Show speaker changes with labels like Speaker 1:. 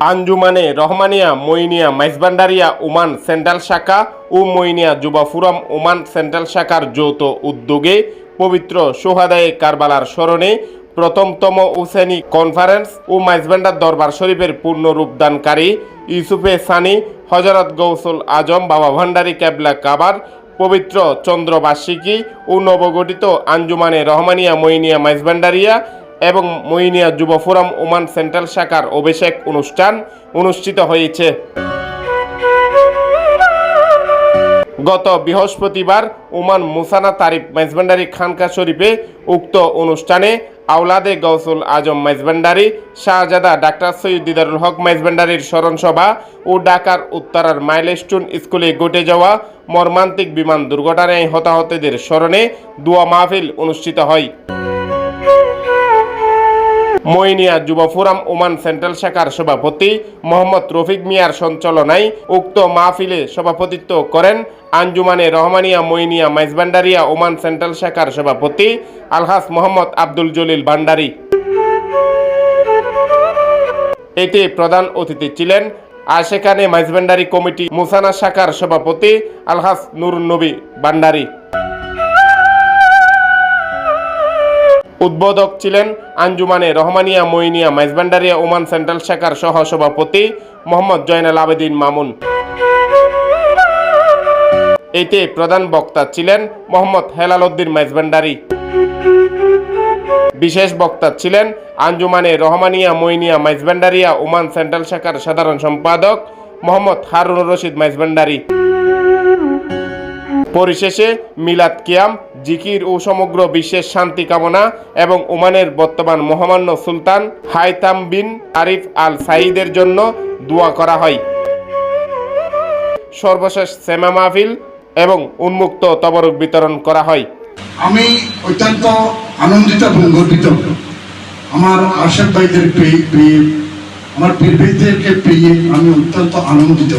Speaker 1: আঞ্জুমানে, Rahmania, Moinia, Maizbhandaria, Oman central শাখা ও মইনিয়া যুবা ফুরাম ওমান সেন্ট্রাল শাখার যৌথ উদ্যোগে পবিত্র সোহাদায়ে কারবালার স্মরণে প্রথমতম উসেনি কনফারেন্স ও মাইজবান্ডার দরবার শরীফের পূর্ণ রূপদানকারী ইউসুফে সানি হজরত গৌসুল আজম, বাবা ভান্ডারী ক্যাবলা কাবার, পবিত্র চন্দ্রবার্ষিকী ও নবগঠিত আঞ্জুমানে, রহমানিয়া, মইনিয়া, মাইজবান্ডারিয়া এবং মইনিয়া যুব ফোরাম ওমান সেন্ট্রাল শাখার অভিষেক অনুষ্ঠান অনুষ্ঠিত হয়েছে। গত বৃহস্পতিবার ওমান মুসানা তারিফ মেজবান্ডারি খানকা শরীফে উক্ত অনুষ্ঠানে আওলাদে গৌসুল আজম মেজবান্ডারি, শাহজাদা ডাক্তার সৈয়দ দিদারুল হক মেজবান্ডারির স্মরণসভা ও ঢাকার উত্তরার মাইলস্টোন স্কুলে ঘটে যাওয়া মর্মান্তিক বিমান দুর্ঘটনায় হতাহতদের স্মরণে দোয়া মাহফিল অনুষ্ঠিত হয়। মইনিয়া যুব ফোরাম ওমান সেন্ট্রাল শাখার সভাপতি মোহাম্মদ রফিক মিয়ার সঞ্চালনায় উক্ত মাহফিলে সভাপতিত্ব করেন আঞ্জুমানে রহমানিয়া মইনিয়া মাইজবান্ডারিয়া ওমান সেন্ট্রাল শাখার সভাপতি আলহাস মোহাম্মদ আব্দুল জলিল ভান্ডারি। এতে প্রধান অতিথি ছিলেন আর সেখানে মাইজবান্ডারি কমিটি মুসানা শাখার সভাপতি আলহাস নুরুন্নবী ভান্ডারী। উদ্বোধক ছিলেন আঞ্জুমানে রহমানিয়া, মইনিয়া, মাইজবান্ডারিয়া, ওমান সেন্ট্রাল শাখার সহ সভাপতি মোহাম্মদ জয়নাল আবেদিন মামুন। এতে প্রধান বক্তা ছিলেন মোহাম্মদ হেলাল উদ্দিন মাইজবান্ডারি। বিশেষ বক্তা ছিলেন আঞ্জুমানে রহমানিয়া, মইনিয়া, মাইজবান্ডারিয়া, ওমান সেন্ট্রাল শাখার সাধারণ সম্পাদক মোহাম্মদ হারুন রশিদ মাইজবান্ডারি। পরিশেষে মিলাদ কিয়াম, জিকির ও সমগ্র বিশ্বের শান্তি কামনা এবং ওমানের বর্তমান মহামান্য সুলতান হাইতাম বিন আরিফ আল সাইদের জন্য দোয়া করা হয়। সর্বশেষ সেমা মাহফিল এবং উন্মুক্ত তবরক বিতরণ করা হয়।
Speaker 2: আমি অত্যন্ত আনন্দিত এবং গর্বিত। আমার আশেক ভাইদের পেয়ে পেয়ে আমার পেয়ে আমি অত্যন্ত আনন্দিত।